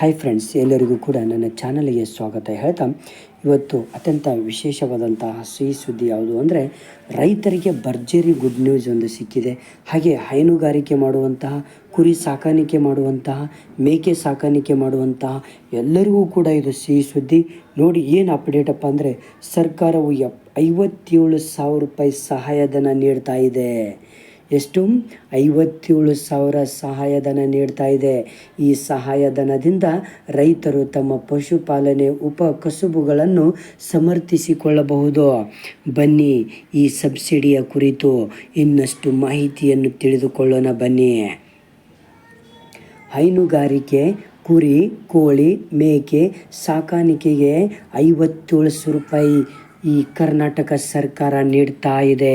Hi friends ಎಲ್ಲರಿಗೂ ಕೂಡ ನನ್ನ ಚಾನಲ್ಗೆ ಸ್ವಾಗತ. ಹೇಳ್ತಾ, ಇವತ್ತು ಅತ್ಯಂತ ವಿಶೇಷವಾದಂತಹ ಸಿಹಿ ಸುದ್ದಿ ಯಾವುದು ಅಂದರೆ, ರೈತರಿಗೆ ಭರ್ಜರಿ ಗುಡ್ ನ್ಯೂಸ್ ಒಂದು ಸಿಕ್ಕಿದೆ. ಹಾಗೆ ಹೈನುಗಾರಿಕೆ ಮಾಡುವಂತಹ, ಕುರಿ ಸಾಕಾಣಿಕೆ ಮಾಡುವಂತಹ, ಮೇಕೆ ಸಾಕಾಣಿಕೆ ಮಾಡುವಂತಹ ಎಲ್ಲರಿಗೂ ಕೂಡ ಇದು ಸಿಹಿ ಸುದ್ದಿ. ನೋಡಿ ಏನು ಅಪ್ಡೇಟಪ್ಪ ಅಂದರೆ, ಸರ್ಕಾರವು ಎಪ್ ಐವತ್ತೇಳು ಸಾವಿರ ರೂಪಾಯಿ ಸಹಾಯಧನ ನೀಡ್ತಾ ಇದೆ. ಎಷ್ಟು ಐವತ್ತೇಳು ಸಾವಿರ ಸಹಾಯಧನ ನೀಡ್ತಾ ಇದೆ. ಈ ಸಹಾಯಧನದಿಂದ ರೈತರು ತಮ್ಮ ಪಶುಪಾಲನೆ ಉಪ ಕಸುಬುಗಳನ್ನು ಸಮರ್ಥಿಸಿಕೊಳ್ಳಬಹುದು. ಬನ್ನಿ ಈ ಸಬ್ಸಿಡಿಯ ಕುರಿತು ಇನ್ನಷ್ಟು ಮಾಹಿತಿಯನ್ನು ತಿಳಿದುಕೊಳ್ಳೋಣ ಬನ್ನಿ. ಹೈನುಗಾರಿಕೆ, ಕುರಿ, ಕೋಳಿ, ಮೇಕೆ ಸಾಕಾಣಿಕೆಗೆ ಐವತ್ತೇಳು ರೂಪಾಯಿ ಈ ಕರ್ನಾಟಕ ಸರ್ಕಾರ ನೀಡ್ತಾ ಇದೆ.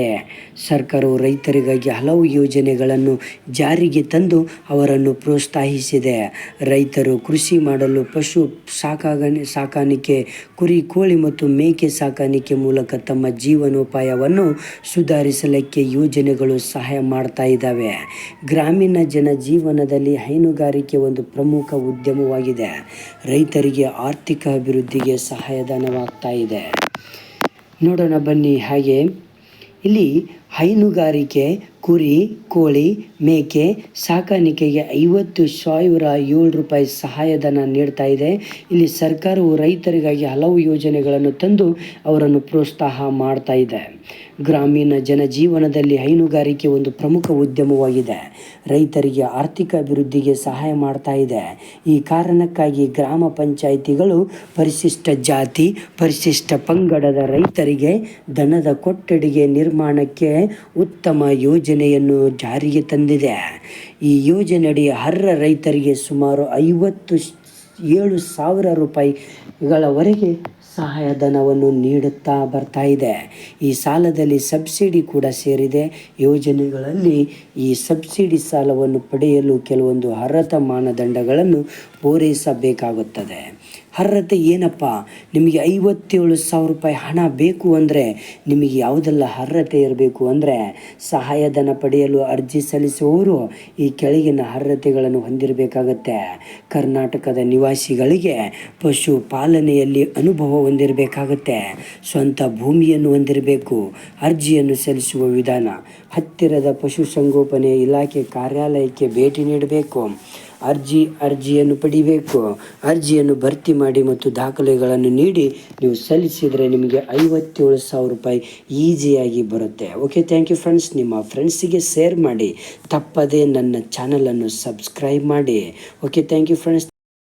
ಸರ್ಕಾರವು ರೈತರಿಗಾಗಿ ಹಲವು ಯೋಜನೆಗಳನ್ನು ಜಾರಿಗೆ ತಂದು ಅವರನ್ನು ಪ್ರೋತ್ಸಾಹಿಸಿದೆ. ರೈತರು ಕೃಷಿ ಮಾಡಲು ಪಶು ಸಾಕಾಗಣೆ, ಸಾಕಾಣಿಕೆ, ಕುರಿ, ಕೋಳಿ ಮತ್ತು ಮೇಕೆ ಸಾಕಾಣಿಕೆ ಮೂಲಕ ತಮ್ಮ ಜೀವನೋಪಾಯವನ್ನು ಸುಧಾರಿಸಲಿಕ್ಕೆ ಯೋಜನೆಗಳು ಸಹಾಯ ಮಾಡ್ತಾ ಇದ್ದಾವೆ. ಗ್ರಾಮೀಣ ಜನ ಜೀವನದಲ್ಲಿ ಹೈನುಗಾರಿಕೆ ಒಂದು ಪ್ರಮುಖ ಉದ್ಯಮವಾಗಿದೆ. ರೈತರಿಗೆ ಆರ್ಥಿಕ ಅಭಿವೃದ್ಧಿಗೆ ಸಹಾಯಧನವಾಗ್ತಾ ಇದೆ. ನೋಡೋಣ ಬನ್ನಿ ಹಾಗೆ. ಇಲ್ಲಿ ಹೈನುಗಾರಿಕೆ ಕುರಿ, ಕೋಳಿ, ಮೇಕೆ ಸಾಕಾಣಿಕೆಗೆ ಐವತ್ತು ಸಾವಿರ ಏಳು ರೂಪಾಯಿ ಸಹಾಯಧನ ನೀಡ್ತಾ ಇದೆ. ಇಲ್ಲಿ ಸರ್ಕಾರವು ರೈತರಿಗಾಗಿ ಹಲವು ಯೋಜನೆಗಳನ್ನು ತಂದು ಅವರನ್ನು ಪ್ರೋತ್ಸಾಹ ಮಾಡ್ತಾ ಇದೆ. ಗ್ರಾಮೀಣ ಜನಜೀವನದಲ್ಲಿ ಹೈನುಗಾರಿಕೆ ಒಂದು ಪ್ರಮುಖ ಉದ್ಯಮವಾಗಿದೆ. ರೈತರಿಗೆ ಆರ್ಥಿಕ ಅಭಿವೃದ್ಧಿಗೆ ಸಹಾಯ ಮಾಡ್ತಾ ಇದೆ. ಈ ಕಾರಣಕ್ಕಾಗಿ ಗ್ರಾಮ ಪಂಚಾಯಿತಿಗಳು ಪರಿಶಿಷ್ಟ ಜಾತಿ, ಪರಿಶಿಷ್ಟ ಪಂಗಡದ ರೈತರಿಗೆ ದನದ ಕೊಠಡಿಗೆ ನಿರ್ಮಾಣಕ್ಕೆ ಉತ್ತಮ ಯೋಜನೆಯನ್ನು ಜಾರಿಗೆ ತಂದಿದೆ. ಈ ಯೋಜನೆಯಡಿ ಅರ್ಹ ರೈತರಿಗೆ ಸುಮಾರು ಐವತ್ತು ಏಳು ಸಾವಿರ ರೂಪಾಯಿಗಳವರೆಗೆ ಸಹಾಯಧನವನ್ನು ನೀಡುತ್ತಾ ಬರ್ತಾ ಇದೆ. ಈ ಸಾಲದಲ್ಲಿ ಸಬ್ಸಿಡಿ ಕೂಡ ಸೇರಿದೆ. ಯೋಜನೆಗಳಲ್ಲಿ ಈ ಸಬ್ಸಿಡಿ ಸಾಲವನ್ನು ಪಡೆಯಲು ಕೆಲವೊಂದು ಅರ್ಹತಾ ಮಾನದಂಡಗಳನ್ನು ಪೂರೈಸಬೇಕಾಗುತ್ತದೆ. ಅರ್ಹತೆ ಏನಪ್ಪ? ನಿಮಗೆ ಐವತ್ತೇಳು ಸಾವಿರ ರೂಪಾಯಿ ಹಣ ಬೇಕು ಅಂದರೆ ನಿಮಗೆ ಯಾವುದೆಲ್ಲ ಅರ್ಹತೆ ಇರಬೇಕು ಅಂದರೆ ಸಹಾಯಧನ ಪಡೆಯಲು ಅರ್ಜಿ ಸಲ್ಲಿಸುವವರು ಈ ಕೆಳಗಿನ ಅರ್ಹತೆಗಳನ್ನು ಹೊಂದಿರಬೇಕಾಗತ್ತೆ. ಕರ್ನಾಟಕದ ನಿವಾಸಿಗಳಿಗೆ ಪಶು ಪಾಲನೆಯಲ್ಲಿ ಅನುಭವ ಹೊಂದಿರಬೇಕಾಗತ್ತೆ. ಸ್ವಂತ ಭೂಮಿಯನ್ನು ಹೊಂದಿರಬೇಕು. ಅರ್ಜಿಯನ್ನು ಸಲ್ಲಿಸುವ ವಿಧಾನ, ಹತ್ತಿರದ ಪಶುಸಂಗೋಪನೆ ಇಲಾಖೆ ಕಾರ್ಯಾಲಯಕ್ಕೆ ಭೇಟಿ ನೀಡಬೇಕು. ಅರ್ಜಿ, ಅರ್ಜಿಯನ್ನು ಪಡಿಬೇಕು. ಅರ್ಜಿಯನ್ನು ಭರ್ತಿ ಮಾಡಿ ಮತ್ತು ದಾಖಲೆಗಳನ್ನು ನೀಡಿ ನೀವು ಸಲ್ಲಿಸಿದರೆ ನಿಮಗೆ ಐವತ್ತೇಳು ಸಾವಿರ ರೂಪಾಯಿ ಈಸಿಯಾಗಿ ಬರುತ್ತೆ. ಓಕೆ ಥ್ಯಾಂಕ್ ಯು ಫ್ರೆಂಡ್ಸ್ ನಿಮ್ಮ ಫ್ರೆಂಡ್ಸಿಗೆ ಶೇರ್ ಮಾಡಿ. ತಪ್ಪದೇ ನನ್ನ ಚಾನಲನ್ನು ಸಬ್ಸ್ಕ್ರೈಬ್ ಮಾಡಿ. Okay thank you friends